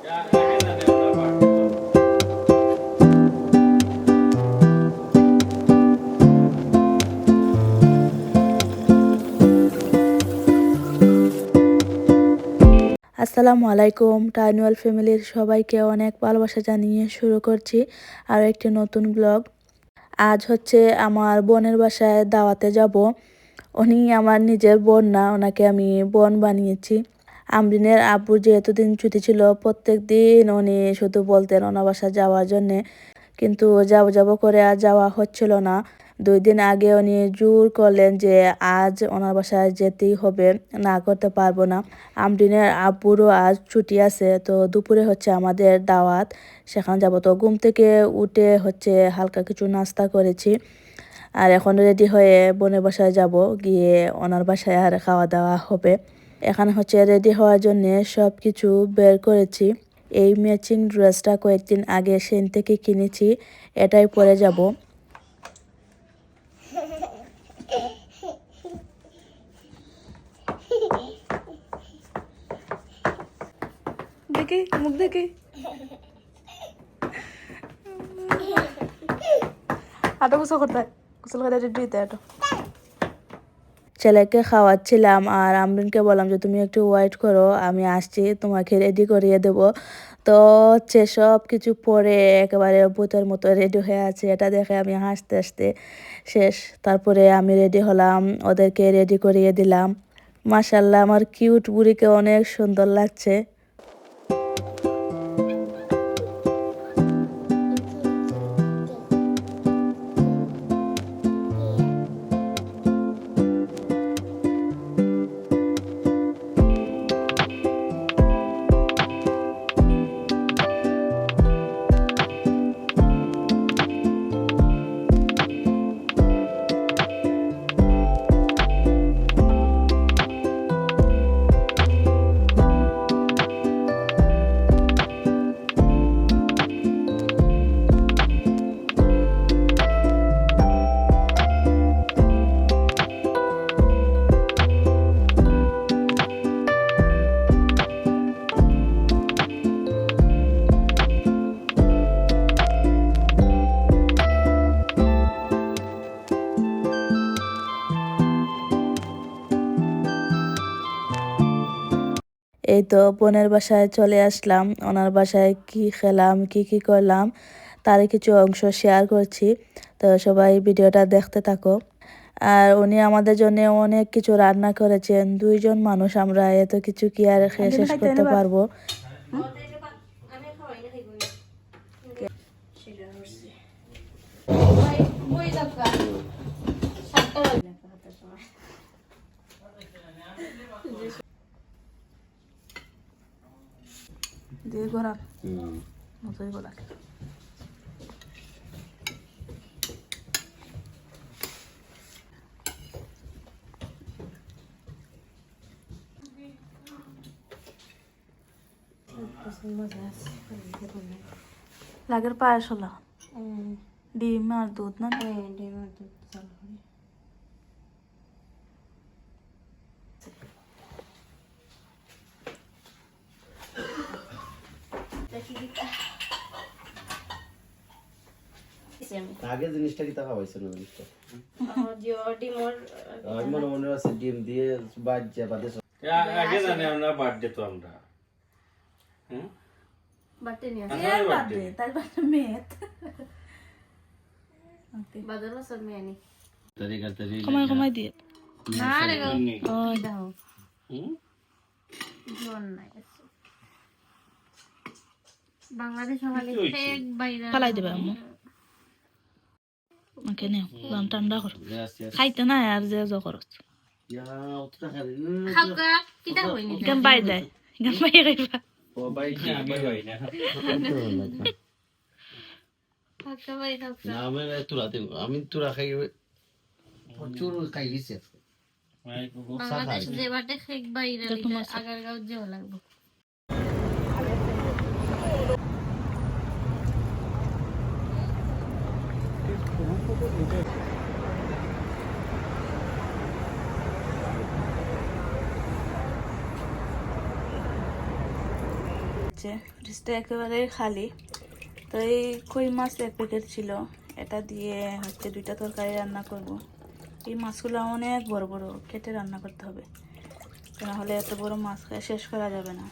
আসসালামু আলাইকুম, টাইনুয়াল ফ্যামিলির সবাইকে অনেক ভালোবাসা জানিয়ে শুরু করছি আর একটি নতুন ব্লগ। আজ হচ্ছে আমার বোনের বাসায় দাওয়াতে যাব। উনি আমার নিজের বোন না, ওনাকে আমি বোন বানিয়েছি। আমরিনের আব্বুর যে এতদিন ছুটি ছিল, প্রত্যেক দিন উনি শুধু বলতেন ওনার বাসা যাওয়ার জন্যে। কিন্তু যাব যাব করে আর যাওয়া হচ্ছিল না। দুই দিন আগে উনি জোর করলেন যে আজ ওনার বাসায় যেতেই হবে, না করতে পারব না। আমরিনের আব্বুরও আজ ছুটি আছে, তো দুপুরে হচ্ছে আমাদের দাওয়াত। সেখানে যাব। তো ঘুম থেকে উঠে হচ্ছে হালকা কিছু নাস্তা করেছি। আর এখন রেডি হয়ে বোনের বাসায় যাব, গিয়ে ওনার বাসায় আর খাওয়া দাওয়া হবে। এখানে হচ্ছে রেডি হওয়ার জন্য সব কিছু বের করেছি। এই ম্যাচিং ড্রেসটা কয়েকদিন আগে সেন থেকে কিনেছি এটাই পরে যাব। দেখি মুখ দেখি। আটো গোসল করতে গোসল করে রেডি আটো ছেলেকে খাওয়াচ্ছিলাম আর আমরিনকে বললাম যে, তুমি একটু ওয়েট করো, আমি আসছি, তোমাকে রেডি করিয়ে দেব। তো হচ্ছে সব কিছু পরে একেবারে ভূতের মতো রেডি হয়ে আছে। এটা দেখে আমি হাসতে হাসতে শেষ। তারপরে আমি রেডি হলাম, ওদেরকে রেডি করিয়ে দিলাম। মাসাল্লাহ আমার কিউট বুড়িকে অনেক সুন্দর লাগছে। এই তো বোনের বাসায় চলে আসলাম। ওনার বাসায় কি খেলাম কি কি করলাম তার কিছু অংশ শেয়ার করছি। তো সবাই ভিডিওটা দেখতে থাকো। আর উনি আমাদের জন্য অনেক কিছু রান্না করেছেন। দুইজন মানুষ আমরা এত কিছু কি আর শেষ করতে পারব? দিয়ে গড়ার মতোই গড়ার লাগের পায়েস হলো। ডিম আর দুধ না? আগে জিনিসটা কি টাকা জিনিসটা? আমি মনে মনে আছে ডিম দিয়ে বাজ্যা বাদে আগে জানি আমরা বার্থডে তো আমরা। হুম? বাটে নিয়ে আমারও birthday। তাই বাচ্চা মেয়ে বাজার বছর মেয়ে নি। তরিকা তরিকা কমাই কমাই দিয়ে। না রে গো। দাও। হুম? জন নাই বাংলাদেশ হলে ফেক বাইরা ফালাই দেবে আম্মু। ওকে নে গান ঠান্ডা কর. খাইতে না আর যে গান বাই দেয় গান বাই খাইবা ভাই কি? আমি তুরা খাই প্রচুর খাই গেছি। বাংলাদেশ যে বাটে ফেক বাইরা আগার গাঁও যেও লাগবো হচ্ছে ফ্রিজটা একেবারে খালি। তো এই কই মাছ এক প্যাকেট ছিল, এটা দিয়ে হচ্ছে দুইটা তরকারি রান্না করব। এই মাছগুলো অনেক বড় বড় কেটে রান্না করতে হবে। নাহলে এত বড় মাছ শেষ করা যাবে না।